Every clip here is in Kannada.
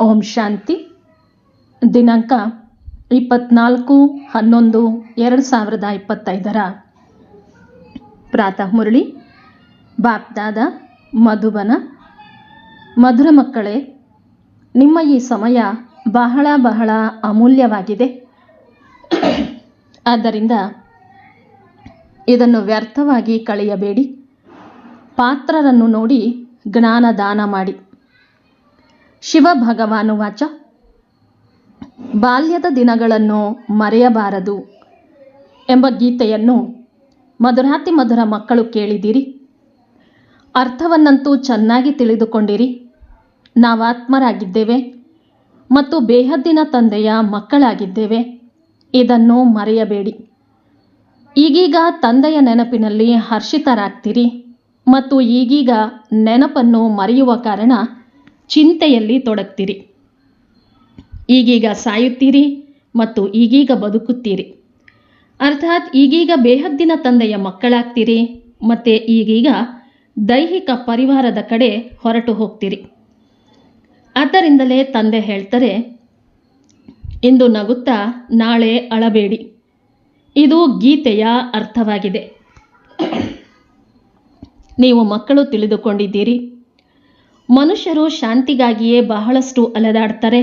ಓಂ ಶಾಂತಿ. ದಿನಾಂಕ ಇಪ್ಪತ್ನಾಲ್ಕು ಹನ್ನೊಂದು ಎರಡು ಸಾವಿರದ ಇಪ್ಪತ್ತೈದರ ಪ್ರಾತಃ ಮುರಳಿ. ಬಾಪ್ದಾದ ಮಧುಬನ. ಮಧುರ ಮಕ್ಕಳೇ, ನಿಮ್ಮ ಈ ಸಮಯ ಬಹಳ ಬಹಳ ಅಮೂಲ್ಯವಾಗಿದೆ. ಆದ್ದರಿಂದ ಇದನ್ನು ವ್ಯರ್ಥವಾಗಿ ಕಳೆಯಬೇಡಿ. ಪಾತ್ರರನ್ನು ನೋಡಿ ಜ್ಞಾನ ದಾನ ಮಾಡಿ. ಶಿವ ಭಗವಾನು ವಾಚ. ಬಾಲ್ಯದ ದಿನಗಳನ್ನು ಮರೆಯಬಾರದು ಎಂಬ ಗೀತೆಯನ್ನು ಮಧುರಾತಿ ಮಧುರ ಮಕ್ಕಳು ಕೇಳಿದಿರಿ ಅರ್ಥವನ್ನಂತೂ ಚೆನ್ನಾಗಿ ತಿಳಿದುಕೊಂಡಿರಿ. ನಾವಾತ್ಮರಾಗಿದ್ದೇವೆ ಮತ್ತು ಬೇಹದ್ದಿನ ತಂದೆಯ ಮಕ್ಕಳಾಗಿದ್ದೇವೆ. ಇದನ್ನು ಮರೆಯಬೇಡಿ. ಈಗೀಗ ತಂದೆಯ ನೆನಪಿನಲ್ಲಿ ಹರ್ಷಿತರಾಗ್ತೀರಿ ಮತ್ತು ಈಗೀಗ ನೆನಪನ್ನು ಮರೆಯುವ ಕಾರಣ ಚಿಂತೆಯಲ್ಲಿ ತೊಡಗ್ತೀರಿ. ಈಗೀಗ ಸಾಯುತ್ತೀರಿ ಮತ್ತು ಈಗೀಗ ಬದುಕುತ್ತೀರಿ. ಅರ್ಥಾತ್ ಈಗೀಗ ಬೇಹದ್ದಿನ ತಂದೆಯ ಮಕ್ಕಳಾಗ್ತೀರಿ ಮತ್ತು ಈಗೀಗ ದೈಹಿಕ ಪರಿವಾರದ ಕಡೆ ಹೊರಟು ಹೋಗ್ತೀರಿ. ಆದ್ದರಿಂದಲೇ ತಂದೆ ಹೇಳ್ತಾರೆ, ಇಂದು ನಗುತ್ತಾ ನಾಳೆ ಅಳಬೇಡಿ. ಇದು ಗೀತೆಯ ಅರ್ಥವಾಗಿದೆ. ನೀವು ಮಕ್ಕಳು ತಿಳಿದುಕೊಂಡಿದ್ದೀರಿ. ಮನುಷ್ಯರು ಶಾಂತಿಗಾಗಿಯೇ ಬಹಳಷ್ಟು ಅಲೆದಾಡ್ತಾರೆ,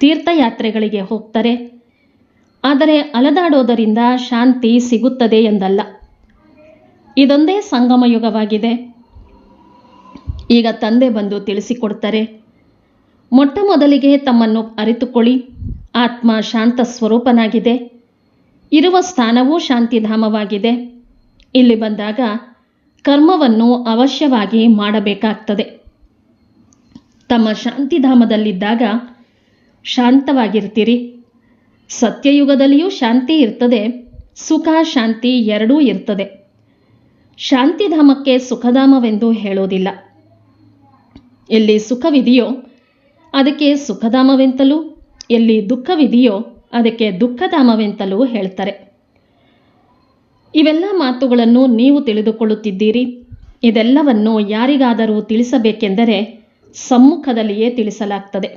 ತೀರ್ಥಯಾತ್ರೆಗಳಿಗೆ ಹೋಗ್ತಾರೆ. ಆದರೆ ಅಲೆದಾಡೋದರಿಂದ ಶಾಂತಿ ಸಿಗುತ್ತದೆ ಎಂದಲ್ಲ. ಇದೊಂದೇ ಸಂಗಮ ಯುಗವಾಗಿದೆ ಈಗ ತಂದೆ ಬಂದು ತಿಳಿಸಿಕೊಡ್ತಾರೆ, ಮೊಟ್ಟ ಮೊದಲಿಗೆ ತಮ್ಮನ್ನು ಅರಿತುಕೊಳ್ಳಿ. ಆತ್ಮ ಶಾಂತ ಸ್ವರೂಪನಾಗಿದೆ. ಇರುವ ಸ್ಥಾನವೂ ಶಾಂತಿಧಾಮವಾಗಿದೆ. ಇಲ್ಲಿ ಬಂದಾಗ ಕರ್ಮವನ್ನು ಅವಶ್ಯವಾಗಿ ಮಾಡಬೇಕಾಗ್ತದೆ. ತಮ್ಮ ಶಾಂತಿಧಾಮದಲ್ಲಿದ್ದಾಗ ಶಾಂತವಾಗಿರ್ತೀರಿ ಸತ್ಯಯುಗದಲ್ಲಿಯೂ ಶಾಂತಿ ಇರ್ತದೆ, ಸುಖ, ಶಾಂತಿ ಎರಡೂ ಇರ್ತದೆ. ಶಾಂತಿಧಾಮಕ್ಕೆ ಸುಖಧಾಮವೆಂದು ಹೇಳೋದಿಲ್ಲ. ಎಲ್ಲಿ ಸುಖವಿದೆಯೋ ಅದಕ್ಕೆ ಸುಖಧಾಮವೆಂತಲೂ, ಎಲ್ಲಿ ದುಃಖವಿದೆಯೋ ಅದಕ್ಕೆ ದುಃಖಧಾಮವೆಂತಲೂ ಹೇಳ್ತಾರೆ. ಇವೆಲ್ಲ ಮಾತುಗಳನ್ನು ನೀವು ತಿಳಿದುಕೊಳ್ಳುತ್ತಿದ್ದೀರಿ. ಇದೆಲ್ಲವನ್ನು ಯಾರಿಗಾದರೂ ತಿಳಿಸಬೇಕೆಂದರೆ ಸಮ್ಮುಖದಲ್ಲಿಯೇ ತಿಳಿಸಲಾಗ್ತದೆ.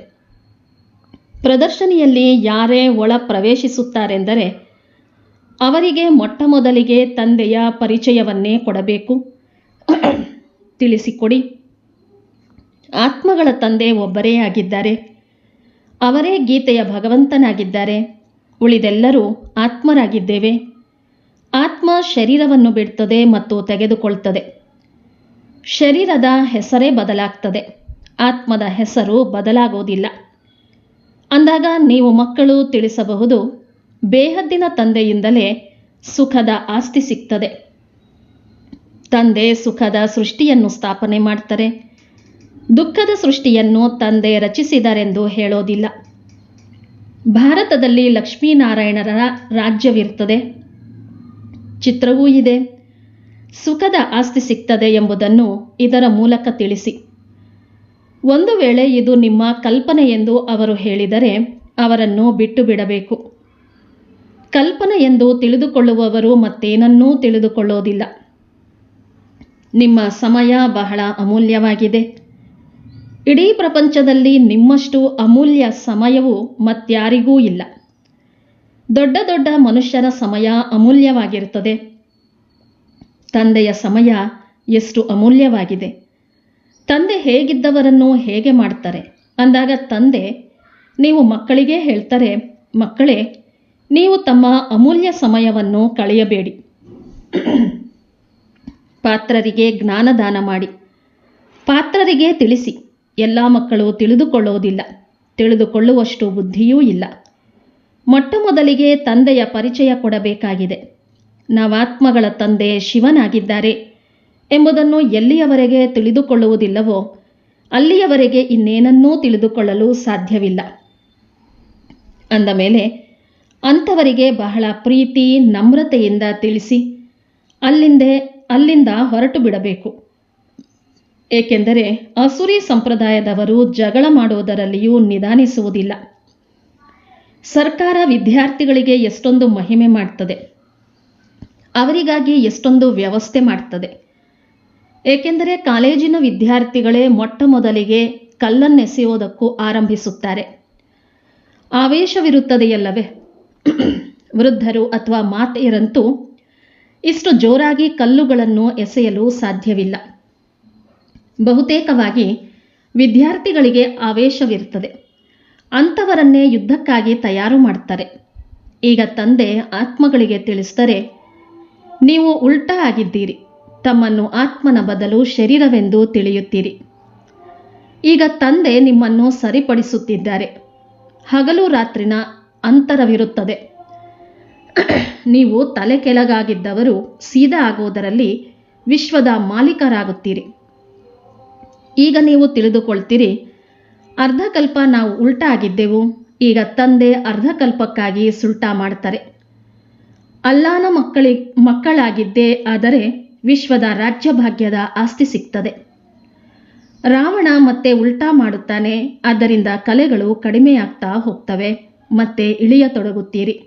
ಪ್ರದರ್ಶನಿಯಲ್ಲಿ ಯಾರೇ ಒಳ ಪ್ರವೇಶಿಸುತ್ತಾರೆಂದರೆ ಅವರಿಗೆ ಮೊಟ್ಟ ಮೊದಲಿಗೆ ತಂದೆಯ ಪರಿಚಯವನ್ನೇ ಕೊಡಬೇಕು. ತಿಳಿಸಿಕೊಡಿ. ಆತ್ಮಗಳ ತಂದೆ ಒಬ್ಬರೇ ಆಗಿದ್ದಾರೆ. ಅವರೇ ಗೀತೆಯ ಭಗವಂತನಾಗಿದ್ದಾರೆ. ಉಳಿದೆಲ್ಲರೂ ಆತ್ಮರಾಗಿದ್ದೇವೆ. ಆತ್ಮ ಶರೀರವನ್ನು ಬಿಡ್ತದೆ ಮತ್ತು ತೆಗೆದುಕೊಳ್ತದೆ. ಶರೀರದ ಹೆಸರೇ ಬದಲಾಗ್ತದೆ. ಆತ್ಮದ ಹೆಸರು ಬದಲಾಗೋದಿಲ್ಲ. ಅಂದಾಗ ನೀವು ಮಕ್ಕಳು ತಿಳಿಸಬಹುದು, ಬೇಹದ್ದಿನ ತಂದೆಯಿಂದಲೇ ಸುಖದ ಆಸ್ತಿ ಸಿಗ್ತದೆ. ತಂದೆ ಸುಖದ ಸೃಷ್ಟಿಯನ್ನು ಸ್ಥಾಪನೆ ಮಾಡ್ತಾರೆ. ದುಃಖದ ಸೃಷ್ಟಿಯನ್ನು ತಂದೆ ರಚಿಸಿದರೆಂದು ಹೇಳೋದಿಲ್ಲ. ಭಾರತದಲ್ಲಿ ಲಕ್ಷ್ಮೀನಾರಾಯಣರ ರಾಜ್ಯವಿರ್ತದೆ. ಚಿತ್ರವೂ ಇದೆ. ಸುಖದ ಆಸ್ತಿ ಸಿಗ್ತದೆ ಎಂಬುದನ್ನು ಇದರ ಮೂಲಕ ತಿಳಿಸಿ. ಒಂದು ವೇಳೆ ಇದು ನಿಮ್ಮ ಕಲ್ಪನೆ ಎಂದು ಅವರು ಹೇಳಿದರೆ ಅವರನ್ನು ಬಿಟ್ಟು ಬಿಡಬೇಕು ಕಲ್ಪನೆ ಎಂದು ತಿಳಿದುಕೊಳ್ಳುವವರು ಮತ್ತೇನನ್ನೂ ತಿಳಿದುಕೊಳ್ಳೋದಿಲ್ಲ. ನಿಮ್ಮ ಸಮಯ ಬಹಳ ಅಮೂಲ್ಯವಾಗಿದೆ. ಇಡೀ ಪ್ರಪಂಚದಲ್ಲಿ ನಿಮ್ಮಷ್ಟು ಅಮೂಲ್ಯ ಸಮಯವು ಮತ್ಯಾರಿಗೂ ಇಲ್ಲ. ದೊಡ್ಡ ದೊಡ್ಡ ಮನುಷ್ಯರ ಸಮಯ ಅಮೂಲ್ಯವಾಗಿರುತ್ತದೆ. ತಂದೆಯ ಸಮಯ ಎಷ್ಟು ಅಮೂಲ್ಯವಾಗಿದೆ. ತಂದೆ ಹೇಗಿದ್ದವರನ್ನು ಹೇಗೆ ಮಾಡ್ತಾರೆ? ಅಂದಾಗ ತಂದೆ, ನೀವು ಮಕ್ಕಳಿಗೆ ಹೇಳ್ತಾರೆ, ಮಕ್ಕಳೇ, ನೀವು ತಮ್ಮ ಅಮೂಲ್ಯ ಸಮಯವನ್ನು ಕಳೆಯಬೇಡಿ. ಪಾತ್ರರಿಗೆ ಜ್ಞಾನದಾನ ಮಾಡಿ. ಪಾತ್ರರಿಗೆ ತಿಳಿಸಿ. ಎಲ್ಲ ಮಕ್ಕಳು ತಿಳಿದುಕೊಳ್ಳುವುದಿಲ್ಲ. ತಿಳಿದುಕೊಳ್ಳುವಷ್ಟು ಬುದ್ಧಿಯೂ ಇಲ್ಲ. ಮೊಟ್ಟ ಮೊದಲಿಗೆ ತಂದೆಯ ಪರಿಚಯ ಕೊಡಬೇಕಾಗಿದೆ. ನವಾತ್ಮಗಳ ತಂದೆ ಶಿವನಾಗಿದ್ದಾರೆ. ಎಂಬುದನ್ನು ಎಲ್ಲಿಯವರೆಗೆ ತಿಳಿದುಕೊಳ್ಳುವುದಿಲ್ಲವೋ, ಅಲ್ಲಿಯವರೆಗೆ ಇನ್ನೇನನ್ನೂ ತಿಳಿದುಕೊಳ್ಳಲು ಸಾಧ್ಯವಿಲ್ಲ. ಅಂದ ಮೇಲೆ, ಅಂಥವರಿಗೆ ಬಹಳ ಪ್ರೀತಿ, ನಮ್ರತೆಯಿಂದ ತಿಳಿಸಿ, ಅಲ್ಲಿಂದೇ, ಅಲ್ಲಿಂದ ಹೊರಟು ಬಿಡಬೇಕು. ಏಕೆಂದರೆ, ಅಸುರಿ ಸಂಪ್ರದಾಯದವರು ಜಗಳ ಮಾಡುವುದರಲ್ಲಿಯೂ ನಿಧಾನಿಸುವುದಿಲ್ಲ. ಸರ್ಕಾರ ವಿದ್ಯಾರ್ಥಿಗಳಿಗೆ ಎಷ್ಟೊಂದು ಮಹಿಮೆ ಮಾಡ್ತದೆ. ಅವರಿಗಾಗಿ ಎಷ್ಟೊಂದು ವ್ಯವಸ್ಥೆ ಮಾಡ್ತದೆ. ಏಕೆಂದರೆ ಕಾಲೇಜಿನ ವಿದ್ಯಾರ್ಥಿಗಳೇ ಮೊಟ್ಟ ಮೊದಲಿಗೆ ಕಲ್ಲನ್ನೆಸೆಯುವುದಕ್ಕೂ ಆರಂಭಿಸುತ್ತಾರೆ. ಆವೇಶವಿರುತ್ತದೆಯಲ್ಲವೇ? ವೃದ್ಧರು ಅಥವಾ ಮಾತೆಯರಂತೂ ಇಷ್ಟು ಜೋರಾಗಿ ಕಲ್ಲುಗಳನ್ನು ಎಸೆಯಲು ಸಾಧ್ಯವಿಲ್ಲ. ಬಹುತೇಕವಾಗಿ ವಿದ್ಯಾರ್ಥಿಗಳಿಗೆ ಆವೇಶವಿರುತ್ತದೆ. ಅಂಥವರನ್ನೇ ಯುದ್ಧಕ್ಕಾಗಿ ತಯಾರು ಮಾಡ್ತಾರೆ. ಈಗ ತಂದೆ ಆತ್ಮಗಳಿಗೆ ತಿಳಿಸಿದರೆ, ನೀವು ಉಲ್ಟಾ ಆಗಿದ್ದೀರಿ. ತಮ್ಮನ್ನು ಆತ್ಮನ ಬದಲು ಶರೀರವೆಂದು ತಿಳಿಯುತ್ತೀರಿ. ಈಗ ತಂದೆ ನಿಮ್ಮನ್ನು ಸರಿಪಡಿಸುತ್ತಿದ್ದಾರೆ. ಹಗಲು ರಾತ್ರಿನ ಅಂತರವಿರುತ್ತದೆ. ನೀವು ತಲೆ ಕೆಳಗಾಗಿದ್ದವರು ಸೀದಾ ಆಗುವುದರಲ್ಲಿ ವಿಶ್ವದ ಮಾಲೀಕರಾಗುತ್ತೀರಿ. ಈಗ ನೀವು ತಿಳಿದುಕೊಳ್ತೀರಿ, ಅರ್ಧಕಲ್ಪ ನಾವು ಉಲ್ಟಾ ಆಗಿದ್ದೆವು ಈಗ ತಂದೆ ಅರ್ಧಕಲ್ಪಕ್ಕಾಗಿ ಸುಲ್ಟಾ ಮಾಡ್ತಾರೆ ಅಲ್ಲಾನ ಮಕ್ಕಳಿ ಮಕ್ಕಳಾಗಿದ್ದೇ ಆದರೆ ವಿಶ್ವದ ರಾಜ್ಯಭಾಗ್ಯದ ಆಸ್ತಿ ಸಿಗ್ತದೆ. ರಾವಣ ಮತ್ತೆ ಉಲ್ಟಾ ಮಾಡುತ್ತಾನೆ. ಆದ್ದರಿಂದ ಕಲೆಗಳು ಕಡಿಮೆಯಾಗ್ತಾ ಹೋಗ್ತವೆ. ಮತ್ತೆ ಇಳಿಯತೊಡಗುತ್ತೀರಿ.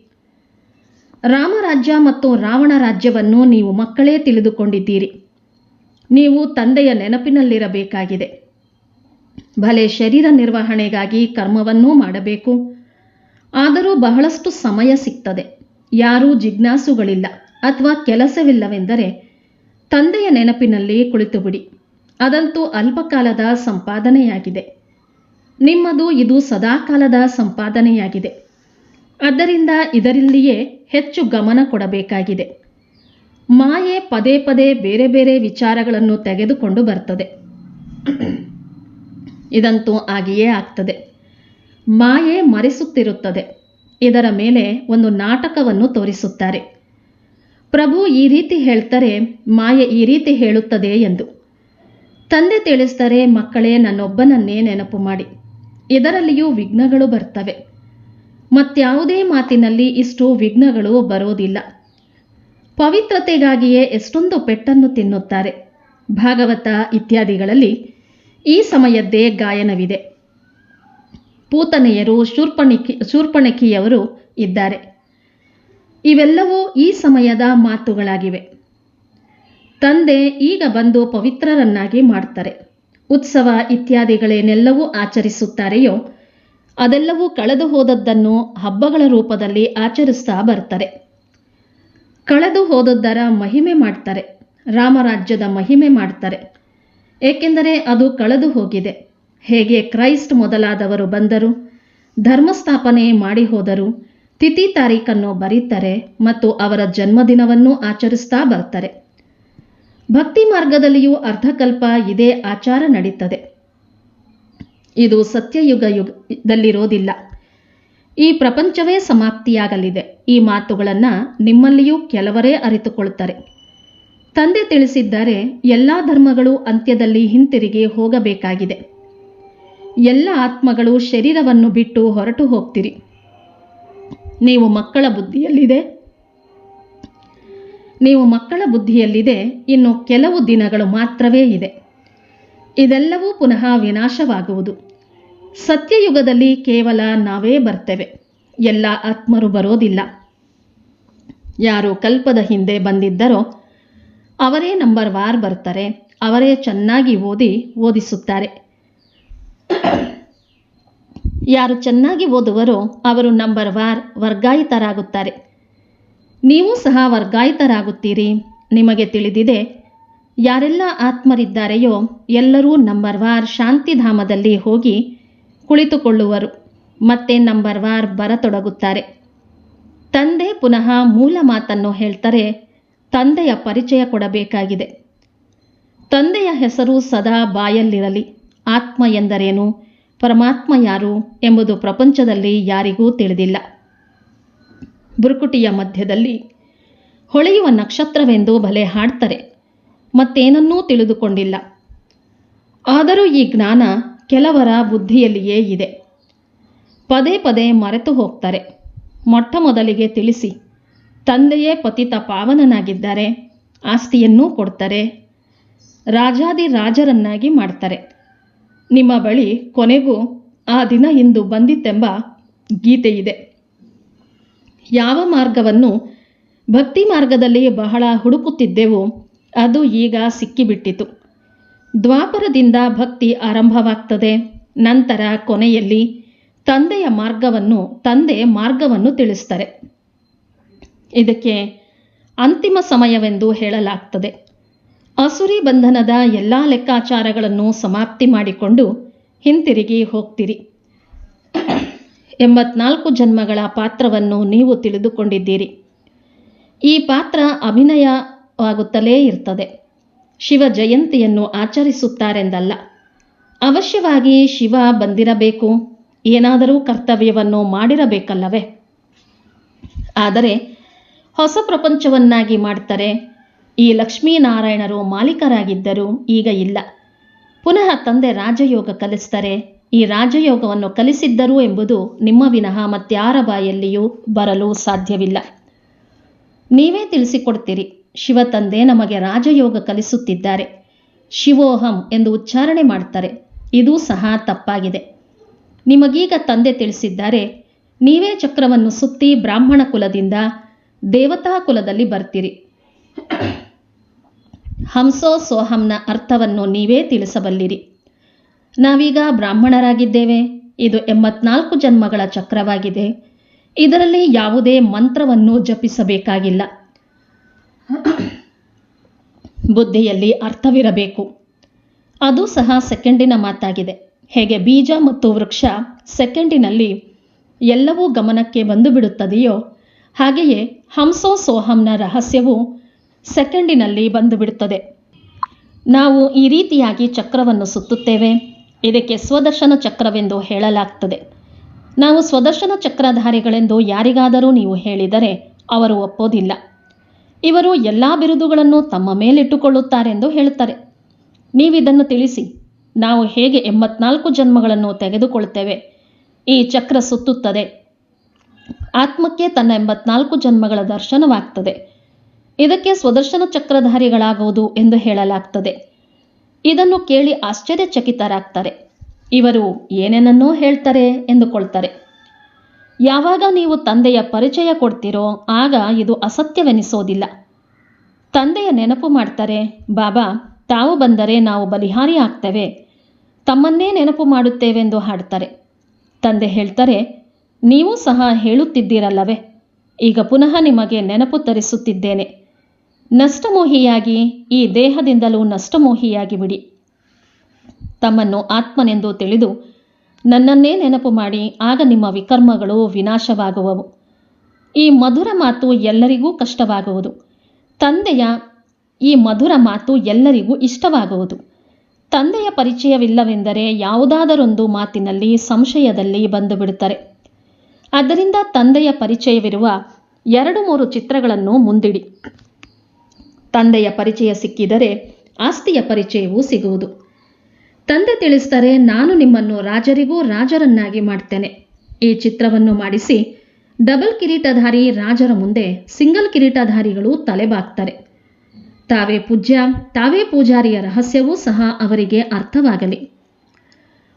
ರಾಮರಾಜ್ಯ ಮತ್ತು ರಾವಣ ರಾಜ್ಯವನ್ನು ನೀವು ಮಕ್ಕಳೇ ತಿಳಿದುಕೊಂಡಿದ್ದೀರಿ. ನೀವು ತಂದೆಯ ನೆನಪಿನಲ್ಲಿರಬೇಕಾಗಿದೆ. ಭಲೆ ಶರೀರ ನಿರ್ವಹಣೆಗಾಗಿ ಕರ್ಮವನ್ನೂ ಮಾಡಬೇಕು. ಆದರೂ ಬಹಳಷ್ಟು ಸಮಯ ಸಿಗ್ತದೆ. ಯಾರೂ ಜಿಜ್ಞಾಸುಗಳಿಲ್ಲ. ಅಥವಾ ಕೆಲಸವಿಲ್ಲವೆಂದರೆ ತಂದೆಯ ನೆನಪಿನಲ್ಲಿ ಕುಳಿತುಬಿಡಿ. ಅದಂತೂ ಅಲ್ಪಕಾಲದ ಸಂಪಾದನೆಯಾಗಿದೆ. ನಿಮ್ಮದು ಇದು ಸದಾಕಾಲದ ಸಂಪಾದನೆಯಾಗಿದೆ. ಆದ್ದರಿಂದ ಇದರಲ್ಲಿಯೇ ಹೆಚ್ಚು ಗಮನ ಕೊಡಬೇಕಾಗಿದೆ. ಮಾಯೆ ಪದೇ ಪದೇ ಬೇರೆ ಬೇರೆ ವಿಚಾರಗಳನ್ನು ತೆಗೆದುಕೊಂಡು ಬರ್ತದೆ. ಇದಂತೂ ಆಗಿಯೇ ಆಗ್ತದೆ. ಮಾಯೆ ಮರೆಸುತ್ತಿರುತ್ತದೆ. ಇದರ ಮೇಲೆ ಒಂದು ನಾಟಕವನ್ನು ತೋರಿಸುತ್ತಾರೆ. ಪ್ರಭು ಈ ರೀತಿ ಹೇಳ್ತಾರೆ, ಮಾಯೆ ಈ ರೀತಿ ಹೇಳುತ್ತದೆ ಎಂದು. ತಂದೆ ತಿಳಿಸ್ತಾರೆ, ಮಕ್ಕಳೇ ನನ್ನೊಬ್ಬನನ್ನೇ ನೆನಪು ಮಾಡಿ. ಇದರಲ್ಲಿಯೂ ವಿಘ್ನಗಳು ಬರ್ತವೆ. ಮತ್ಯಾವುದೇ ಮಾತಿನಲ್ಲಿ ಇಷ್ಟು ವಿಘ್ನಗಳು ಬರೋದಿಲ್ಲ. ಪವಿತ್ರತೆಗಾಗಿಯೇ ಎಷ್ಟೊಂದು ಪೆಟ್ಟನ್ನು ತಿನ್ನುತ್ತಾರೆ. ಭಾಗವತ ಇತ್ಯಾದಿಗಳಲ್ಲಿ ಈ ಸಮಯದ್ದೇ ಗಾಯನವಿದೆ. ಪೂತನೆಯರು ಶೂರ್ಪಣಿಕಿ, ಶೂರ್ಪಣಕಿಯವರು ಇದ್ದಾರೆ. ಇವೆಲ್ಲವೂ ಈ ಸಮಯದ ಮಾತುಗಳಾಗಿವೆ. ತಂದೆ ಈಗ ಬಂದು ಪವಿತ್ರರನ್ನಾಗಿ ಮಾಡ್ತಾರೆ. ಉತ್ಸವ ಇತ್ಯಾದಿಗಳೇನೆಲ್ಲವೂ ಆಚರಿಸುತ್ತಾರೆಯೋ, ಅದೆಲ್ಲವೂ ಕಳೆದು ಹೋದದ್ದನ್ನು ಹಬ್ಬಗಳ ರೂಪದಲ್ಲಿ ಆಚರಿಸ್ತಾ ಬರ್ತಾರೆ. ಕಳೆದು ಹೋದದ್ದರ ಮಹಿಮೆ ಮಾಡ್ತಾರೆ, ರಾಮರಾಜ್ಯದ ಮಹಿಮೆ ಮಾಡ್ತಾರೆ. ಏಕೆಂದರೆ ಅದು ಕಳೆದು ಹೋಗಿದೆ. ಹೇಗೆ ಕ್ರೈಸ್ಟ್ ಮೊದಲಾದವರು ಬಂದರು, ಧರ್ಮಸ್ಥಾಪನೆ ಮಾಡಿ ಹೋದರು ತಿಥಿ ತಾರೀಖನ್ನು ಬರೀತಾರೆ ಮತ್ತು ಅವರ ಜನ್ಮದಿನವನ್ನು ಆಚರಿಸ್ತಾ ಬರ್ತಾರೆ ಭಕ್ತಿ ಮಾರ್ಗದಲ್ಲಿಯೂ ಅರ್ಧಕಲ್ಪ ಇದೇ ಆಚಾರ ನಡೀತದೆ. ಇದು ಸತ್ಯಯುಗ ಯುಗದಲ್ಲಿರೋದಿಲ್ಲ. ಈ ಪ್ರಪಂಚವೇ ಸಮಾಪ್ತಿಯಾಗಲಿದೆ. ಈ ಮಾತುಗಳನ್ನು ನಿಮ್ಮಲ್ಲಿಯೂ ಕೆಲವರೇ ಅರಿತುಕೊಳ್ತಾರೆ ತಂದೆ ತಿಳಿಸಿದ್ದಾರೆ, ಎಲ್ಲ ಧರ್ಮಗಳು ಅಂತ್ಯದಲ್ಲಿ ಹಿಂತಿರುಗಿ ಹೋಗಬೇಕಾಗಿದೆ. ಎಲ್ಲ ಆತ್ಮಗಳು ಶರೀರವನ್ನು ಬಿಟ್ಟು ಹೊರಟು ಹೋಗ್ತಿರಿ. ನೀವು ಮಕ್ಕಳ ಬುದ್ಧಿಯಲ್ಲಿದೆ. ನೀವು ಮಕ್ಕಳ ಬುದ್ಧಿಯಲ್ಲಿದೆ. ಇನ್ನು ಕೆಲವು ದಿನಗಳು ಮಾತ್ರವೇ ಇದೆ. ಇದೆಲ್ಲವೂ ಪುನಃ ವಿನಾಶವಾಗುವುದು. ಸತ್ಯಯುಗದಲ್ಲಿ ಕೇವಲ ನಾವೇ ಬರ್ತೇವೆ. ಎಲ್ಲ ಆತ್ಮರು ಬರೋದಿಲ್ಲ. ಯಾರು ಕಲ್ಪದ ಹಿಂದೆ ಬಂದಿದ್ದರೋ ಅವರೇ ನಂಬರ್ ವಾರ್ ಬರ್ತಾರೆ. ಅವರೇ ಚೆನ್ನಾಗಿ ಓದಿ ಓದಿಸುತ್ತಾರೆ. ಯಾರು ಚೆನ್ನಾಗಿ ಓದುವರೋ ಅವರು ನಂಬರ್ ವಾರ್ ವರ್ಗಾಯಿತರಾಗುತ್ತಾರೆ. ನೀವು ಸಹ ವರ್ಗಾಯಿತರಾಗುತ್ತೀರಿ. ನಿಮಗೆ ತಿಳಿದಿದೆ, ಯಾರೆಲ್ಲ ಆತ್ಮರಿದ್ದಾರೆಯೋ ಎಲ್ಲರೂ ನಂಬರ್ ವಾರ್ ಶಾಂತಿಧಾಮದಲ್ಲಿ ಹೋಗಿ ಕುಳಿತುಕೊಳ್ಳುವರು, ಮತ್ತೆ ನಂಬರ್ ವಾರ್ ಬರತೊಡಗುತ್ತಾರೆ. ತಂದೆ ಪುನಃ ಮೂಲ ಮಾತನ್ನು ಹೇಳ್ತಾರೆ, ತಂದೆಯ ಪರಿಚಯ ಕೊಡಬೇಕಾಗಿದೆ. ತಂದೆಯ ಹೆಸರು ಸದಾ ಬಾಯಲ್ಲಿರಲಿ. ಆತ್ಮ ಎಂದರೇನು? ಪರಮಾತ್ಮ ಯಾರು ಎಂಬುದು ಪ್ರಪಂಚದಲ್ಲಿ ಯಾರಿಗೂ ತಿಳಿದಿಲ್ಲ. ಬುರುಕುಟಿಯ ಮಧ್ಯದಲ್ಲಿ ಹೊಳೆಯುವ ನಕ್ಷತ್ರವೆಂದು ಭಲೆ ಹಾಡ್ತಾರೆ. ಮತ್ತೇನನ್ನೂ ತಿಳಿದುಕೊಂಡಿಲ್ಲ. ಆದರೂ ಈ ಜ್ಞಾನ ಕೆಲವರ ಬುದ್ಧಿಯಲ್ಲಿಯೇ ಇದೆ. ಪದೇ ಪದೇ ಮರೆತು ಹೋಗ್ತಾರೆ. ಮೊಟ್ಟ ಮೊದಲಿಗೆ ತಿಳಿಸಿ, ತಂದೆಯೇ ಪತಿತ ಪಾವನನಾಗಿದ್ದಾರೆ, ಆಸ್ತಿಯನ್ನೂ ಕೊಡ್ತಾರೆ, ರಾಜಾದಿ ರಾಜರನ್ನಾಗಿ ಮಾಡ್ತಾರೆ. ನಿಮ್ಮ ಬಳಿ ಕೊನೆಗೂ ಆ ದಿನ ಇಂದು ಬಂದಿತ್ತೆಂಬ ಗೀತೆಯಿದೆ. ಯಾವ ಮಾರ್ಗವನ್ನು ಭಕ್ತಿ ಮಾರ್ಗದಲ್ಲಿ ಬಹಳ ಹುಡುಕುತ್ತಿದ್ದೆವು ಅದು ಈಗ ಸಿಕ್ಕಿಬಿಟ್ಟಿತು. ದ್ವಾಪರದಿಂದ ಭಕ್ತಿ ಆರಂಭವಾಗ್ತದೆ, ನಂತರ ಕೊನೆಯಲ್ಲಿ ತಂದೆಯ ಮಾರ್ಗವನ್ನು ತಂದೆ ಮಾರ್ಗವನ್ನು ತಿಳಿಸ್ತಾರೆ. ಇದಕ್ಕೆ ಅಂತಿಮ ಸಮಯವೆಂದು ಹೇಳಲಾಗ್ತದೆ. ಅಸುರಿ ಬಂಧನದ ಎಲ್ಲ ಲೆಕ್ಕಾಚಾರಗಳನ್ನು ಸಮಾಪ್ತಿ ಮಾಡಿಕೊಂಡು ಹಿಂತಿರುಗಿ ಹೋಗ್ತೀರಿ. ಎಂಬತ್ನಾಲ್ಕು ಜನ್ಮಗಳ ಪಾತ್ರವನ್ನು ನೀವು ತಿಳಿದುಕೊಂಡಿದ್ದೀರಿ. ಈ ಪಾತ್ರ ಅಭಿನಯವಾಗುತ್ತಲೇ ಇರ್ತದೆ. ಶಿವ ಜಯಂತಿಯನ್ನು ಆಚರಿಸುತ್ತಾರೆಂದಲ್ಲ. ಅವಶ್ಯವಾಗಿ ಶಿವ ಬಂದಿರಬೇಕು, ಏನಾದರೂ ಕರ್ತವ್ಯವನ್ನು ಮಾಡಿರಬೇಕಲ್ಲವೇ? ಆದರೆ ಹೊಸ ಪ್ರಪಂಚವನ್ನಾಗಿ ಮಾಡ್ತಾರೆ ಈ ಲಕ್ಷ್ಮೀನಾರಾಯಣರು ಮಾಲೀಕರಾಗಿದ್ದರು ಈಗ ಇಲ್ಲ. ಪುನಃ ತಂದೆ ರಾಜಯೋಗ ಕಲಿಸ್ತಾರೆ. ಈ ರಾಜಯೋಗವನ್ನು ಕಲಿಸಿದ್ದರು ಎಂಬುದು ನಿಮ್ಮ ವಿನಃ ಮತ್ಯಾರ ಬಾಯಲ್ಲಿಯೂ ಬರಲು ಸಾಧ್ಯವಿಲ್ಲ. ನೀವೇ ತಿಳಿಸಿಕೊಡ್ತೀರಿ ಶಿವ ತಂದೆ ನಮಗೆ ರಾಜಯೋಗ ಕಲಿಸುತ್ತಿದ್ದಾರೆ. ಶಿವೋಹಂ ಎಂದು ಉಚ್ಚಾರಣೆ ಮಾಡ್ತಾರೆ. ಇದು ಸಹ ತಪ್ಪಾಗಿದೆ. ನಿಮಗೀಗ ತಂದೆ ತಿಳಿಸಿದ್ದಾರೆ, ನೀವೇ ಚಕ್ರವನ್ನು ಸುತ್ತಿ ಬ್ರಾಹ್ಮಣ ಕುಲದಿಂದ ದೇವತಾ ಕುಲದಲ್ಲಿ ಬರ್ತೀರಿ. ಹಂಸೋ ಸೋಹಂನ ಅರ್ಥವನ್ನು ನೀವೇ ತಿಳಿಸಬಲ್ಲಿರಿ. ನಾವೀಗ ಬ್ರಾಹ್ಮಣರಾಗಿದ್ದೇವೆ. ಇದು ಎಂಬತ್ನಾಲ್ಕು ಜನ್ಮಗಳ ಚಕ್ರವಾಗಿದೆ. ಇದರಲ್ಲಿ ಯಾವುದೇ ಮಂತ್ರವನ್ನು ಜಪಿಸಬೇಕಾಗಿಲ್ಲ. ಬುದ್ಧಿಯಲ್ಲಿ ಅರ್ಥವಿರಬೇಕು. ಅದು ಸಹ ಸೆಕೆಂಡಿನ ಮಾತಾಗಿದೆ. ಹೇಗೆ ಬೀಜ ಮತ್ತು ವೃಕ್ಷ ಸೆಕೆಂಡಿನಲ್ಲಿ ಎಲ್ಲವೂ ಗಮನಕ್ಕೆ ಬಂದು ಬಿಡುತ್ತದೆಯೋ ಹಾಗೆಯೇ ಹಂಸೋ ಸೋಹಂನ ರಹಸ್ಯವು ಸೆಕೆಂಡಿನಲ್ಲಿ ಬಂದು ಬಿಡುತ್ತದೆ ನಾವು ಈ ರೀತಿಯಾಗಿ ಚಕ್ರವನ್ನು ಸುತ್ತುತ್ತೇವೆ. ಇದಕ್ಕೆ ಸ್ವದರ್ಶನ ಚಕ್ರವೆಂದು ಹೇಳಲಾಗ್ತದೆ. ನಾವು ಸ್ವದರ್ಶನ ಚಕ್ರಧಾರಿಗಳೆಂದು ಯಾರಿಗಾದರೂ ನೀವು ಹೇಳಿದರೆ ಅವರು ಒಪ್ಪೋದಿಲ್ಲ. ಇವರು ಎಲ್ಲ ಬಿರುದುಗಳನ್ನು ತಮ್ಮ ಮೇಲಿಟ್ಟುಕೊಳ್ಳುತ್ತಾರೆಂದು ಹೇಳುತ್ತಾರೆ. ನೀವಿದನ್ನು ತಿಳಿಸಿ, ನಾವು ಹೇಗೆ ಎಂಬತ್ನಾಲ್ಕು ಜನ್ಮಗಳನ್ನು ತೆಗೆದುಕೊಳ್ಳುತ್ತೇವೆ ಈ ಚಕ್ರ ಸುತ್ತುತ್ತದೆ. ಆತ್ಮಕ್ಕೆ ತನ್ನ ಎಂಬತ್ನಾಲ್ಕು ಜನ್ಮಗಳ ದರ್ಶನವಾಗ್ತದೆ. ಇದಕ್ಕೆ ಸ್ವದರ್ಶನ ಚಕ್ರಧಾರಿಗಳಾಗುವುದು ಎಂದು ಹೇಳಲಾಗ್ತದೆ. ಇದನ್ನು ಕೇಳಿ ಆಶ್ಚರ್ಯಚಕಿತರಾಗ್ತಾರೆ. ಇವರು ಏನೇನನ್ನೋ ಹೇಳ್ತಾರೆ ಎಂದುಕೊಳ್ತಾರೆ. ಯಾವಾಗ ನೀವು ತಂದೆಯ ಪರಿಚಯ ಕೊಡ್ತೀರೋ ಆಗ ಇದು ಅಸತ್ಯವೆನಿಸೋದಿಲ್ಲ. ತಂದೆಯ ನೆನಪು ಮಾಡ್ತಾರೆ, ಬಾಬಾ, ತಾವು ಬಂದರೆ ನಾವು ಬಲಿಹಾರಿ ಆಗ್ತೇವೆ. ತಮ್ಮನ್ನೇ ನೆನಪು ಮಾಡುತ್ತೇವೆಂದು ಹಾಡ್ತಾರೆ. ತಂದೆ ಹೇಳ್ತಾರೆ, ನೀವು ಸಹ ಹೇಳುತ್ತಿದ್ದೀರಲ್ಲವೇ. ಈಗ ಪುನಃ ನಿಮಗೆ ನೆನಪು ತರಿಸುತ್ತಿದ್ದೇನೆ. ನಷ್ಟಮೋಹಿಯಾಗಿ, ಈ ದೇಹದಿಂದಲೂ ನಷ್ಟಮೋಹಿಯಾಗಿ ಬಿಡಿ ತಮ್ಮನ್ನು ಆತ್ಮನೆಂದು ತಿಳಿದು ನನ್ನನ್ನೇ ನೆನಪು ಮಾಡಿ, ಆಗ ನಿಮ್ಮ ವಿಕರ್ಮಗಳು ವಿನಾಶವಾಗುವವು. ಈ ಮಧುರ ಮಾತು ಎಲ್ಲರಿಗೂ ಕಷ್ಟವಾಗುವುದು. ತಂದೆಯ ಈ ಮಧುರ ಮಾತು ಎಲ್ಲರಿಗೂ ಇಷ್ಟವಾಗುವುದು. ತಂದೆಯ ಪರಿಚಯವಿಲ್ಲವೆಂದರೆ ಯಾವುದಾದರೊಂದು ಮಾತಿನಲ್ಲಿ ಸಂಶಯದಲ್ಲಿ ಬಂದು ಬಿಡುತ್ತಾರೆ ಆದ್ದರಿಂದ ತಂದೆಯ ಪರಿಚಯವಿರುವ ಎರಡು ಮೂರು ಚಿತ್ರಗಳನ್ನು ಮುಂದಿಡಿ. ತಂದೆಯ ಪರಿಚಯ ಸಿಕ್ಕಿದರೆ ಆಸ್ತಿಯ ಪರಿಚಯವೂ ಸಿಗುವುದು. ತಂದೆ ತಿಳಿಸ್ತಾರೆ ನಾನು ನಿಮ್ಮನ್ನು ರಾಜರಿಗೂ ರಾಜರನ್ನಾಗಿ ಮಾಡ್ತೇನೆ. ಈ ಚಿತ್ರವನ್ನು ಮಾಡಿಸಿ ಡಬಲ್ ಕಿರೀಟಧಾರಿ ರಾಜರ ಮುಂದೆ ಸಿಂಗಲ್ ಕಿರೀಟಧಾರಿಗಳು ತಲೆಬಾಗ್ತಾರೆ. ತಾವೇ ಪೂಜ್ಯ, ತಾವೇ ಪೂಜಾರಿಯ ರಹಸ್ಯವೂ ಸಹ ಅವರಿಗೆ ಅರ್ಥವಾಗಲಿ.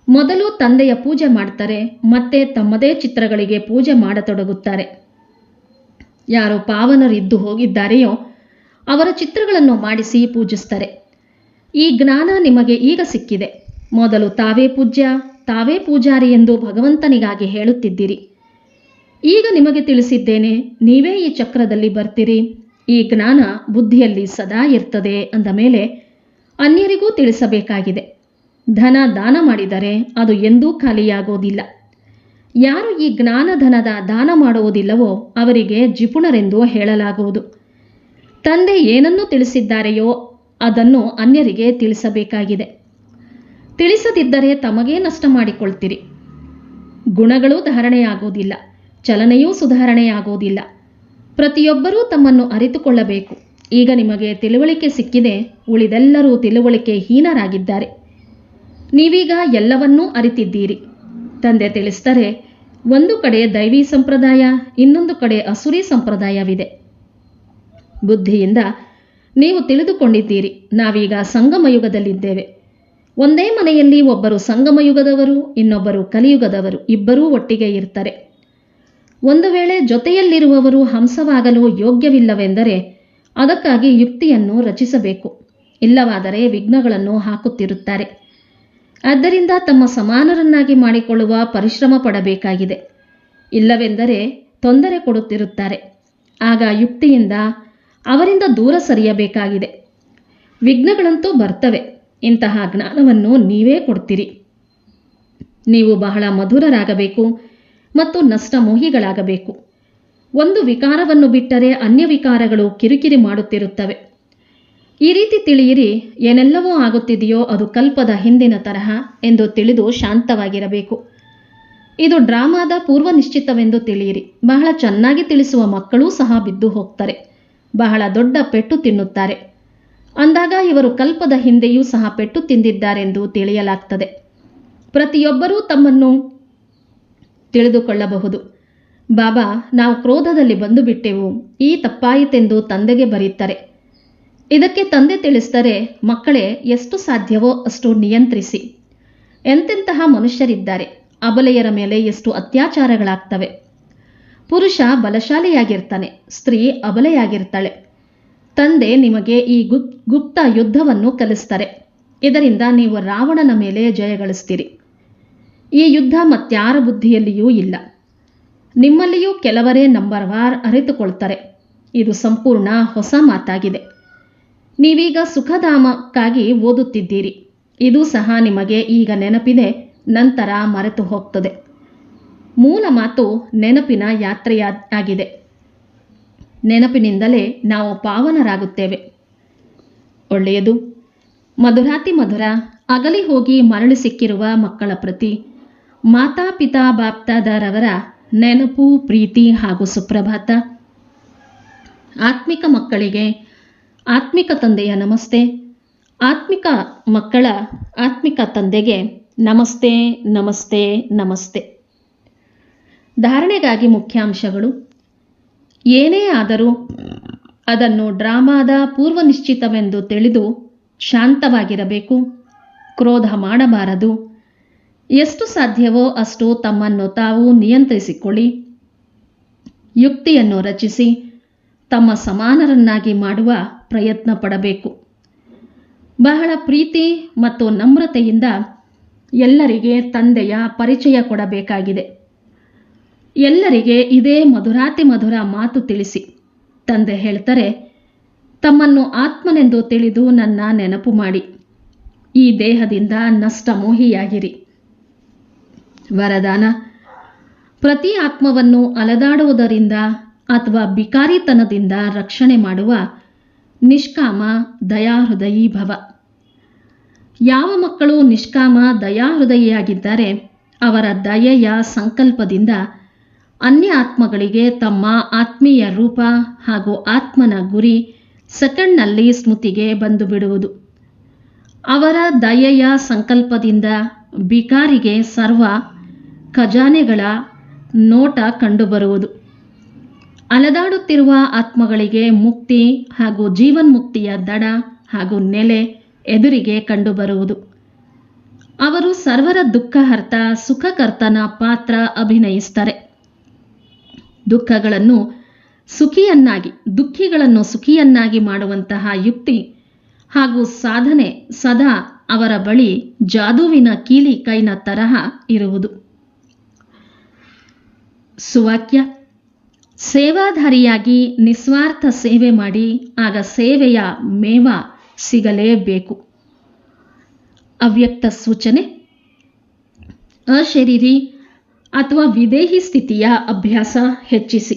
ಮೊದಲು ತಂದೆಯ ಪೂಜೆ ಮಾಡ್ತಾರೆ, ಮತ್ತೆ ತಮ್ಮದೇ ಚಿತ್ರಗಳಿಗೆ ಪೂಜೆ ಮಾಡತೊಡಗುತ್ತಾರೆ. ಯಾರು ಪಾವನರಿದ್ದು ಹೋಗಿದ್ದಾರೆಯೋ ಅವರ ಚಿತ್ರಗಳನ್ನು ಮಾಡಿಸಿ ಪೂಜಿಸ್ತಾರೆ ಈ ಜ್ಞಾನ ನಿಮಗೆ ಈಗ ಸಿಕ್ಕಿದೆ. ಮೊದಲು ತಾವೇ ಪೂಜ್ಯ, ತಾವೇ ಪೂಜಾರಿ ಎಂದು ಭಗವಂತನಿಗಾಗಿ ಹೇಳುತ್ತಿದ್ದೀರಿ. ಈಗ ನಿಮಗೆ ತಿಳಿಸಿದ್ದೇನೆ, ನೀವೇ ಈ ಚಕ್ರದಲ್ಲಿ ಬರ್ತೀರಿ. ಈ ಜ್ಞಾನ ಬುದ್ಧಿಯಲ್ಲಿ ಸದಾ ಇರ್ತದೆ ಅಂದ ಮೇಲೆ ಅನ್ಯರಿಗೂ ತಿಳಿಸಬೇಕಾಗಿದೆ. ಧನ ದಾನ ಮಾಡಿದರೆ ಅದು ಎಂದೂ ಖಾಲಿಯಾಗೋದಿಲ್ಲ. ಯಾರು ಈ ಜ್ಞಾನಧನದ ದಾನ ಮಾಡುವುದಿಲ್ಲವೋ ಅವರಿಗೆ ಜಿಪುಣರೆಂದು ಹೇಳಲಾಗುವುದು. ತಂದೆ ಏನನ್ನು ತಿಳಿಸಿದ್ದಾರೆಯೋ ಅದನ್ನು ಅನ್ಯರಿಗೆ ತಿಳಿಸಬೇಕಾಗಿದೆ. ತಿಳಿಸದಿದ್ದರೆ ತಮಗೇ ನಷ್ಟ ಮಾಡಿಕೊಳ್ತೀರಿ. ಗುಣಗಳು ಧಾರಣೆಯಾಗುವುದಿಲ್ಲ ಚಲನೆಯೂ ಸುಧಾರಣೆಯಾಗುವುದಿಲ್ಲ ಪ್ರತಿಯೊಬ್ಬರೂ ತಮ್ಮನ್ನು ಅರಿತುಕೊಳ್ಳಬೇಕು. ಈಗ ನಿಮಗೆ ತಿಳುವಳಿಕೆ ಸಿಕ್ಕಿದೆ, ಉಳಿದೆಲ್ಲರೂ ತಿಳುವಳಿಕೆ ಹೀನರಾಗಿದ್ದಾರೆ. ನೀವೀಗ ಎಲ್ಲವನ್ನೂ ಅರಿತಿದ್ದೀರಿ. ತಂದೆ ತಿಳಿಸ್ತಾರೆ ಒಂದು ಕಡೆ ದೈವಿ ಸಂಪ್ರದಾಯ, ಇನ್ನೊಂದು ಕಡೆ ಅಸುರಿ ಸಂಪ್ರದಾಯವಿದೆ. ಬುದ್ಧಿಯಿಂದ ನೀವು ತಿಳಿದುಕೊಂಡಿದ್ದೀರಿ. ನಾವೀಗ ಸಂಗಮಯುಗದಲ್ಲಿದ್ದೇವೆ. ಒಂದೇ ಮನೆಯಲ್ಲಿ ಒಬ್ಬರು ಸಂಗಮಯುಗದವರು, ಇನ್ನೊಬ್ಬರು ಕಲಿಯುಗದವರು, ಇಬ್ಬರೂ ಒಟ್ಟಿಗೆ ಇರ್ತಾರೆ. ಒಂದು ವೇಳೆ ಜೊತೆಯಲ್ಲಿರುವವರು ಹಂಸವಾಗಲು ಯೋಗ್ಯವಿಲ್ಲವೆಂದರೆ ಅದಕ್ಕಾಗಿ ಯುಕ್ತಿಯನ್ನು ರಚಿಸಬೇಕು. ಇಲ್ಲವಾದರೆ ವಿಘ್ನಗಳನ್ನು ಹಾಕುತ್ತಿರುತ್ತಾರೆ. ಆದ್ದರಿಂದ ತಮ್ಮ ಸಮಾನರನ್ನಾಗಿ ಮಾಡಿಕೊಳ್ಳುವ ಪರಿಶ್ರಮ ಪಡಬೇಕಾಗಿದೆ. ಇಲ್ಲವೆಂದರೆ ತೊಂದರೆ ಕೊಡುತ್ತಿರುತ್ತಾರೆ. ಆಗ ಯುಕ್ತಿಯಿಂದ ಅವರಿಂದ ದೂರ ಸರಿಯಬೇಕಾಗಿದೆ. ವಿಘ್ನಗಳಂತೂ ಬರ್ತವೆ. ಇಂತಹ ಜ್ಞಾನವನ್ನು ನೀವೇ ಕೊಡ್ತೀರಿ. ನೀವು ಬಹಳ ಮಧುರರಾಗಬೇಕು ಮತ್ತು ನಷ್ಟಮೋಹಿಗಳಾಗಬೇಕು. ಒಂದು ವಿಕಾರವನ್ನು ಬಿಟ್ಟರೆ ಅನ್ಯ ವಿಕಾರಗಳು ಕಿರಿಕಿರಿ ಮಾಡುತ್ತಿರುತ್ತವೆ. ಈ ರೀತಿ ತಿಳಿಯಿರಿ, ಏನೆಲ್ಲವೂ ಆಗುತ್ತಿದೆಯೋ ಅದು ಕಲ್ಪದ ಹಿಂದಿನ ತರಹ ಎಂದು ತಿಳಿದು ಶಾಂತವಾಗಿರಬೇಕು. ಇದು ಡ್ರಾಮಾದ ಪೂರ್ವ ನಿಶ್ಚಿತವೆಂದು ತಿಳಿಯಿರಿ. ಬಹಳ ಚೆನ್ನಾಗಿ ತಿಳಿಸುವ ಮಕ್ಕಳೂ ಸಹ ಬಿದ್ದು ಹೋಗ್ತಾರೆ. ಬಹಳ ದೊಡ್ಡ ಪೆಟ್ಟು ತಿನ್ನುತ್ತಾರೆ. ಅಂದಾಗ ಇವರು ಕಲ್ಪದ ಹಿಂದೆಯೂ ಸಹ ಪೆಟ್ಟು ತಿಂದಿದ್ದಾರೆಂದು ತಿಳಿಯಲಾಗ್ತದೆ. ಪ್ರತಿಯೊಬ್ಬರೂ ತಮ್ಮನ್ನು ತಿಳಿದುಕೊಳ್ಳಬಹುದು. ಬಾಬಾ, ನಾವು ಕ್ರೋಧದಲ್ಲಿ ಬಂದು ಬಿಟ್ಟೆವು, ಈ ತಪ್ಪಾಯಿತೆಂದು ತಂದೆಗೆ ಬರೀತಾರೆ. ಇದಕ್ಕೆ ತಂದೆ ತಿಳಿಸ್ತಾರೆ ಮಕ್ಕಳೇ, ಎಷ್ಟು ಸಾಧ್ಯವೋ ಅಷ್ಟು ನಿಯಂತ್ರಿಸಿ. ಎಂತೆಂತಹ ಮನುಷ್ಯರಿದ್ದಾರೆ. ಅಬಲೆಯರ ಮೇಲೆ ಎಷ್ಟು ಅತ್ಯಾಚಾರಗಳಾಗ್ತವೆ. ಪುರುಷ ಬಲಶಾಲಿಯಾಗಿರ್ತಾನೆ, ಸ್ತ್ರೀ ಅಬಲೆಯಾಗಿರ್ತಾಳೆ. ತಂದೆ ನಿಮಗೆ ಈ ಗುಪ್ ಗುಪ್ತ ಯುದ್ಧವನ್ನು ಕಲಿಸ್ತಾರೆ. ಇದರಿಂದ ನೀವು ರಾವಣನ ಮೇಲೆ ಜಯಗಳಿಸ್ತೀರಿ ಈ ಯುದ್ಧ ಮತ್ಯಾರ ಬುದ್ಧಿಯಲ್ಲಿಯೂ ಇಲ್ಲ. ನಿಮ್ಮಲ್ಲಿಯೂ ಕೆಲವರೇ ನಂಬರ್ ವಾರ್ ಅರಿತುಕೊಳ್ತಾರೆ. ಇದು ಸಂಪೂರ್ಣ ಹೊಸ ಮಾತಾಗಿದೆ. ನೀವೀಗ ಸುಖಧಾಮಕ್ಕಾಗಿ ಓದುತ್ತಿದ್ದೀರಿ. ಇದು ಸಹ ನಿಮಗೆ ಈಗ ನೆನಪಿದೆ, ನಂತರ ಮರೆತು ಹೋಗ್ತದೆ ಮೂಲ ಮಾತು ನೆನಪಿನ ಯಾತ್ರೆಯಾಗಿದೆ. ನೆನಪಿನಿಂದಲೇ ನಾವು ಪಾವನರಾಗುತ್ತೇವೆ. ಒಳ್ಳೆಯದು. ಮಧುರಾತಿ ಮಧುರ, ಅಗಲಿ ಹೋಗಿ ಮರಳಿ ಸಿಕ್ಕಿರುವ ಮಕ್ಕಳ ಪ್ರತಿ ಮಾತಾಪಿತಾ ಬಾಪ್ತಾದಾರವರ ನೆನಪು, ಪ್ರೀತಿ ಹಾಗೂ ಸುಪ್ರಭಾತ. ಆತ್ಮಿಕ ಮಕ್ಕಳಿಗೆ ಆತ್ಮಿಕ ತಂದೆಯ ನಮಸ್ತೆ. ಆತ್ಮಿಕ ಮಕ್ಕಳ ಆತ್ಮಿಕ ತಂದೆಗೆ ನಮಸ್ತೆ ನಮಸ್ತೆ ನಮಸ್ತೆ. ಧಾರಣೆಗಾಗಿ ಮುಖ್ಯಾಂಶಗಳು. ಏನೇ ಆದರೂ ಅದನ್ನು ಡ್ರಾಮಾದ ಪೂರ್ವನಿಶ್ಚಿತವೆಂದು ತಿಳಿದು ಶಾಂತವಾಗಿರಬೇಕು. ಕ್ರೋಧ ಮಾಡಬಾರದು. ಎಷ್ಟು ಸಾಧ್ಯವೋ ಅಷ್ಟು ತಮ್ಮನ್ನು ತಾವು ನಿಯಂತ್ರಿಸಿಕೊಳ್ಳಿ. ಯುಕ್ತಿಯನ್ನು ರಚಿಸಿ ತಮ್ಮ ಸಮಾನರನ್ನಾಗಿ ಮಾಡುವ ಪ್ರಯತ್ನ ಪಡಬೇಕು. ಬಹಳ ಪ್ರೀತಿ ಮತ್ತು ನಮ್ರತೆಯಿಂದ ಎಲ್ಲರಿಗೆ ತಂದೆಯ ಪರಿಚಯ ಕೊಡಬೇಕಾಗಿದೆ. ಎಲ್ಲರಿಗೆ ಇದೇ ಮಧುರಾತಿ ಮಧುರ ಮಾತು ತಿಳಿಸಿ. ತಂದೆ ಹೇಳ್ತಾರೆ, ತಮ್ಮನ್ನು ಆತ್ಮನೆಂದು ತಿಳಿದು ನನ್ನ ನೆನಪು ಮಾಡಿ. ಈ ದೇಹದಿಂದ ನಷ್ಟ ಮೋಹಿಯಾಗಿರಿ ವರದಾನ, ಪ್ರತಿ ಆತ್ಮವನ್ನು ಅಲೆದಾಡುವುದರಿಂದ ಅಥವಾ ಬಿಕಾರಿತನದಿಂದ ರಕ್ಷಣೆ ಮಾಡುವ ನಿಷ್ಕಾಮ ದಯಾಹೃದಯೀ ಭವ. ಯಾವ ಮಕ್ಕಳು ನಿಷ್ಕಾಮ ದಯಾಹೃದಯಿಯಾಗಿದ್ದಾರೆ, ಅವರ ದಯೆಯ ಸಂಕಲ್ಪದಿಂದ ಅನ್ಯ ಆತ್ಮಗಳಿಗೆ ತಮ್ಮ ಆತ್ಮೀಯ ರೂಪ ಹಾಗೂ ಆತ್ಮನ ಗುರಿ ಸೆಕೆಂಡ್ನಲ್ಲಿ ಸ್ಮೃತಿಗೆ ಬಂದು ಬಿಡುವುದು ಅವರ ದಯೆಯ ಸಂಕಲ್ಪದಿಂದ ಬಿಕಾರಿಗೆ ಸರ್ವ ಖಜಾನೆಗಳ ನೋಟ ಕಂಡುಬರುವುದು. ಅಲೆದಾಡುತ್ತಿರುವ ಆತ್ಮಗಳಿಗೆ ಮುಕ್ತಿ ಹಾಗೂ ಜೀವನ್ಮುಕ್ತಿಯ ದಡ ಹಾಗೂ ನೆಲೆ ಎದುರಿಗೆ ಕಂಡುಬರುವುದು. ಅವರು ಸರ್ವರ ದುಃಖಹರ್ತ, ಸುಖಕರ್ತನ ಪಾತ್ರ ಅಭಿನಯಿಸ್ತಾರೆ. ದುಃಖಗಳನ್ನು ಸುಖಿಯನ್ನಾಗಿ, ದುಃಖಿಗಳನ್ನು ಸುಖಿಯನ್ನಾಗಿ ಮಾಡುವಂತಹ ಯುಕ್ತಿ ಹಾಗೂ ಸಾಧನೆ ಸದಾ ಅವರ ಬಳಿ ಜಾದುವಿನ ಕೀಲಿ ಕೈನ ತರಹ ಇರುವುದು. ಸುವಾಕ್ಯ, ಸೇವಾಧಾರಿಯಾಗಿ ನಿಸ್ವಾರ್ಥ ಸೇವೆ ಮಾಡಿ, ಆಗ ಸೇವೆಯ ಮೇವ ಸಿಗಲೇಬೇಕು. ಅವ್ಯಕ್ತ ಸೂಚನೆ, ಅಶರೀರಿ ಅಥವಾ ವಿದೇಹಿ ಸ್ಥಿತಿಯ ಅಭ್ಯಾಸ ಹೆಚ್ಚಿಸಿ.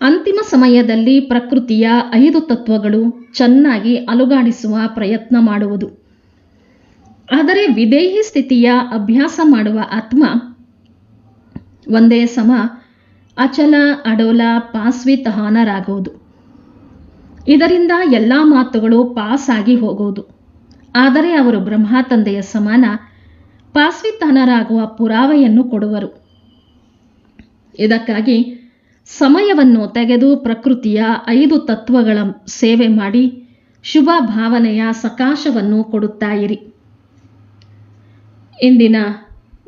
ಅಂತಿಮ ಸಮಯದಲ್ಲಿ ಪ್ರಕೃತಿಯ ಐದು ತತ್ವಗಳು ಚೆನ್ನಾಗಿ ಅಲುಗಾಡಿಸುವ ಪ್ರಯತ್ನ ಮಾಡುವುದು. ಆದರೆ ವಿದೇಹಿ ಸ್ಥಿತಿಯ ಅಭ್ಯಾಸ ಮಾಡುವ ಆತ್ಮ ಒಂದೇ ಸಮ ಅಚಲ, ಅಡೋಲ, ಪಾಸ್ವಿ ತಹಾನರಾಗುವುದು. ಇದರಿಂದ ಎಲ್ಲ ಮಾತುಗಳು ಪಾಸ್ ಆಗಿ ಹೋಗುವುದು. ಆದರೆ ಅವರು ಬ್ರಹ್ಮ ತಂದೆಯ ಸಮಾನ ಪಾಸ್ವಿತಾನರಾಗುವ ಪುರಾವೆಯನ್ನು ಕೊಡುವರು. ಇದಕ್ಕಾಗಿ ಸಮಯವನ್ನು ತೆಗೆದು ಪ್ರಕೃತಿಯ ಐದು ತತ್ವಗಳ ಸೇವೆ ಮಾಡಿ ಶುಭ ಭಾವನೆಯ ಸಕಾಶವನ್ನು ಕೊಡುತ್ತಾ ಇರಿ ಇಂದಿನ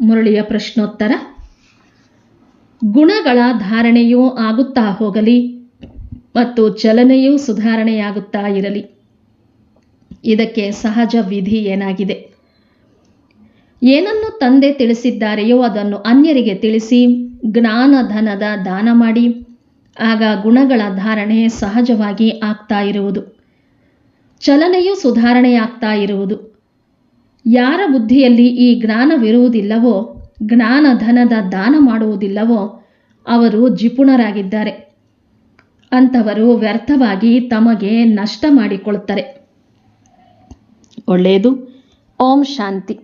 ಮುರಳಿಯ ಪ್ರಶ್ನೋತ್ತರ, ಗುಣಗಳ ಧಾರಣೆಯೂ ಆಗುತ್ತಾ ಹೋಗಲಿ ಮತ್ತು ಚಲನೆಯೂ ಸುಧಾರಣೆಯಾಗುತ್ತಾ ಇರಲಿ. ಇದಕ್ಕೆ ಸಹಜ ವಿಧಿ ಏನಾಗಿದೆ? ಏನನ್ನು ತಂದೆ ತಿಳಿಸಿದ್ದಾರೆಯೋ ಅದನ್ನು ಅನ್ಯರಿಗೆ ತಿಳಿಸಿ ಜ್ಞಾನ ಧನದ ದಾನ ಮಾಡಿ. ಆಗ ಗುಣಗಳ ಧಾರಣೆ ಸಹಜವಾಗಿ ಆಗ್ತಾ ಇರುವುದು. ಚಲನೆಯೂ ಸುಧಾರಣೆಯಾಗ್ತಾ ಇರುವುದು. ಯಾರ ಬುದ್ಧಿಯಲ್ಲಿ ಈ ಜ್ಞಾನವಿರುವುದಿಲ್ಲವೋ ಜ್ಞಾನ ಧನದ ದಾನ ಮಾಡುವುದಿಲ್ಲವೋ, ಅವರು ಜಿಪುಣರಾಗಿದ್ದಾರೆ. ಅಂಥವರು ವ್ಯರ್ಥವಾಗಿ ತಮಗೆ ನಷ್ಟ ಮಾಡಿಕೊಳ್ಳುತ್ತಾರೆ ಒಳ್ಳೆಯದು. ಓಂ ಶಾಂತಿ.